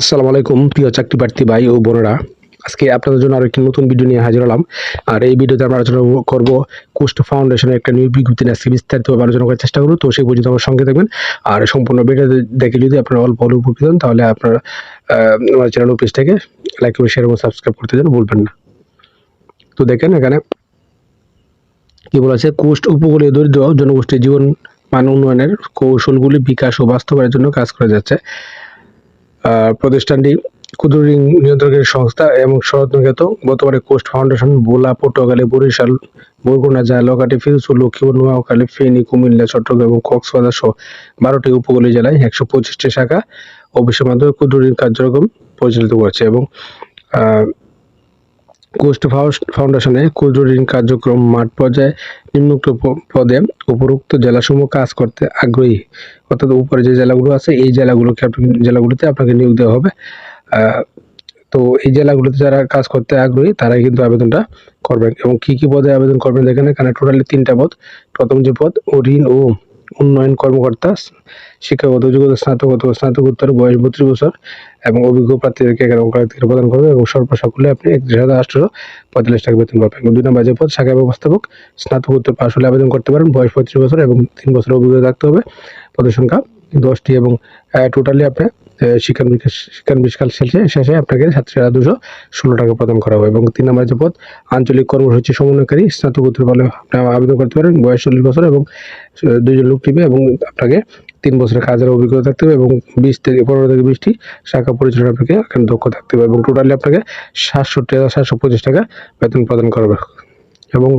আসসালামু আলাইকুম, প্রিয় চাকরি প্রার্থী ভাই ও বোনেরা। আজকে আপনাদের জন্য আরও একটি নতুন ভিডিও নিয়ে হাজির হলাম। আর এই ভিডিওতে আমরা আলোচনা করব কুষ্ট ফাউন্ডেশনের একটা নিয়োগ বিজ্ঞপ্তি নিয়ে। আজকে বিস্তারিতভাবে আলোচনা করার চেষ্টা করব, তো সেই পর্যন্ত আমার সঙ্গে থাকবেন। আর সম্পূর্ণ ভিডিও দেখে যদি আপনারা অল্প অল্প উপকৃত হন, তাহলে আপনারা আমার চ্যানেল পেজ থেকে লাইক এবং শেয়ার এবং সাবস্ক্রাইব করতে যেন ভুলবেন না। তো দেখেন এখানে কি বলা আছে কোস্ট উপকূলীয় দরিদ্র জনগোষ্ঠীর জীবন মান উন্নয়নের কৌশলগুলি বিকাশ ও বাস্তবায়নের জন্য কাজ করা যাচ্ছে। প্রতিষ্ঠানটি ক্ষুদ্র ঋণ নিয়ন্ত্রকের সংস্থা এবং শরৎনগত বর্তমানে কোস্ট ফাউন্ডেশন, বোলা, পটুয়াখালী, বরিশাল, বরগুনা জালকাটি ফিরোজপুর, লক্ষ্মীপুর, নোয়াখালী, ফেনী, কুমিল্লা, চট্টগ্রাম এবং কক্সবাজার সহ বারোটি উপকূলীয় জেলায় একশো পঁচিশটি শাখা অফিসের মাধ্যমে ক্ষুদ্র ঋণ কার্যক্রম পরিচালিত করছে এবং কোস্ট ফাউন্ডেশনে ক্ষুদ্র ঋণ কার্যক্রম মাঠ পর্যায়ে নিম্নোক্ত পদে উপরোক্ত জেলাসমূহ কাজ করতে আগ্রহী। অর্থাৎ উপরে যে জেলাগুলো আছে, এই জেলাগুলোকে জেলাগুলোতে আপনাকে নিয়োগ দেওয়া হবে। তো এই জেলাগুলোতে যারা কাজ করতে আগ্রহী, তারাই কিন্তু আবেদনটা করবেন। এবং কি কি পদে আবেদন করবেন দেখেন এখানে টোটালি তিনটা পদ। প্রথম যে পদ ও ঋণ ও উন্নয়ন কর্মকর্তা, শিক্ষাগত যোগ্যতা স্নাতকগত স্নাতকোত্তর বয়স বত্রিশ বছর এবং অভিজ্ঞ প্রার্থীদেরকে এখানে অগ্রাধিকার প্রদান করবে এবং সর্বসাকুল্যে আপনি একত্রিশ হাজার আটশো পঁয়তাল্লিশ টাকা বেতন পাবেন। দুই নম্বর যে পদ, শাখা ব্যবস্থাপক, স্নাতকোত্তর পাশ হলে আবেদন করতে পারেন। বয়স পঁয়ত্রিশ বছর এবং তিন বছর অভিজ্ঞতা থাকতে হবে। পদের সংখ্যা দশটি এবং টোটালি আপনি আহ, শিক্ষান বিকাশ শেষে শেষে আপনাকে হাজার দুশো ষোলো টাকা প্রদান করা হবে এবং তিন নম্বর যে পদ আঞ্চলিক কর্মসূচি সমন্বয়কারী স্নাতকোত্তর বলে আপনি আবেদন করতে পারেন বয়স চল্লিশ বছর এবং আহ, দুইজন লোক টিপে এবং আপনাকে তিন বছরের কাজের অভিজ্ঞতা থাকতে হবে এবং বিশ থেকে পনেরো থেকে বিশটি শাখা পরিচালনা আপনাকে দক্ষ থাকতে হবে এবং টোটালি আপনাকে সাতষট্টি হাজার সাতশো পঁচিশ টাকা বেতন প্রদান করবে এবং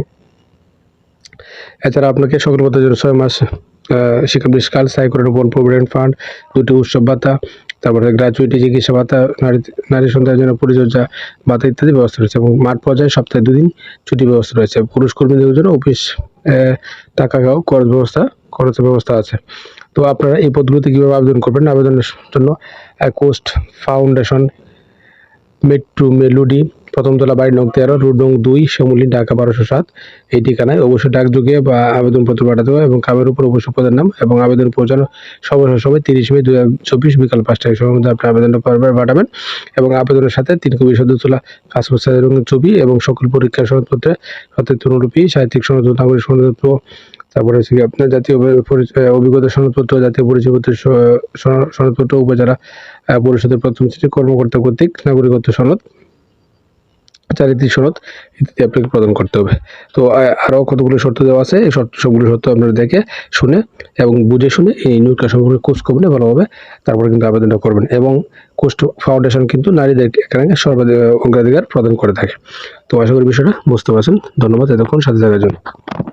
এছাড়া আপনাকে সকল পদের জন্য ছয় মাস শিক্ষাবৃষ্কাল সাইকোরের উপর প্রভিডেন্ট ফান্ড দুটি উৎসব ভাতা তারপরে গ্রাজুয়েটি চিকিৎসা ভাতা নারী নারী সন্তানের জন্য পরিচর্যা ভাতা ইত্যাদি ব্যবস্থা রয়েছে এবং মাঠ পর্যায়ে সপ্তাহে দুদিন ছুটি ব্যবস্থা রয়েছে। পুরুষ কর্মীদের জন্য অফিস টাকা খাও, খরচ ব্যবস্থা খরচের ব্যবস্থা আছে। তো আপনারা এই পদগুলোতে কীভাবে আবেদন করবেন? আবেদনের জন্য কোস্ট ফাউন্ডেশন মেট্রু মেলোডি প্রথম তলা বাড়ি নং তেরো রোড নং দুই, শ্যামলী, ঢাকা বারোশো সাত। এই ঠিকানায় অবশ্যই ডাকযোগে বা আবেদনপত্র পাঠাতে হবে এবং কামের উপর অবশ্যই পদের নাম এবং আবেদন পৌঁছানো সর্বশেষ সময় তিরিশ মে দু চব্বিশ বিকাল পাঁচটায়। সময়ের মধ্যে আপনি আবেদনটা পারবেন পাঠাবেন এবং আবেদনের সাথে তিন কপি সদ্য তোলা পাসপোর্ট রঙের ছবি এবং সকল পরীক্ষা সনদপত্রে সত্যায়িত অনুলিপি সাহিত্যিক সনদ নাগরিক সনদপত্র, তারপরে হচ্ছে আপনার জাতীয় পরিচয় অভিজ্ঞতা সনদপত্র, জাতীয় স- সনদপত্র, উপজেলা পরিষদের প্রথম শ্রেণি কর্মকর্তা কর্তৃক নাগরিকত্ব সনদ। চারিত্রিক সনদ ইত্যাদি আপনাকে প্রদান করতে হবে। তো আরও কতগুলো শর্ত দেওয়া আছে? এই শর্ত সবগুলো শর্ত আপনারা দেখে, শুনে এবং বুঝে শুনে এই নিয়োগটা সম্পর্কে কোর্স করবেন ভালোভাবে তারপরে কিন্তু আবেদনটা করবেন এবং কোস্ট ফাউন্ডেশন কিন্তু নারীদের এখানে সর্বাধিক, অগ্রাধিকার প্রদান করে থাকে। তো, আশা করি বিষয়টা বুঝতে পারছেন। ধন্যবাদ এতক্ষণ সাথে থাকার জন্য।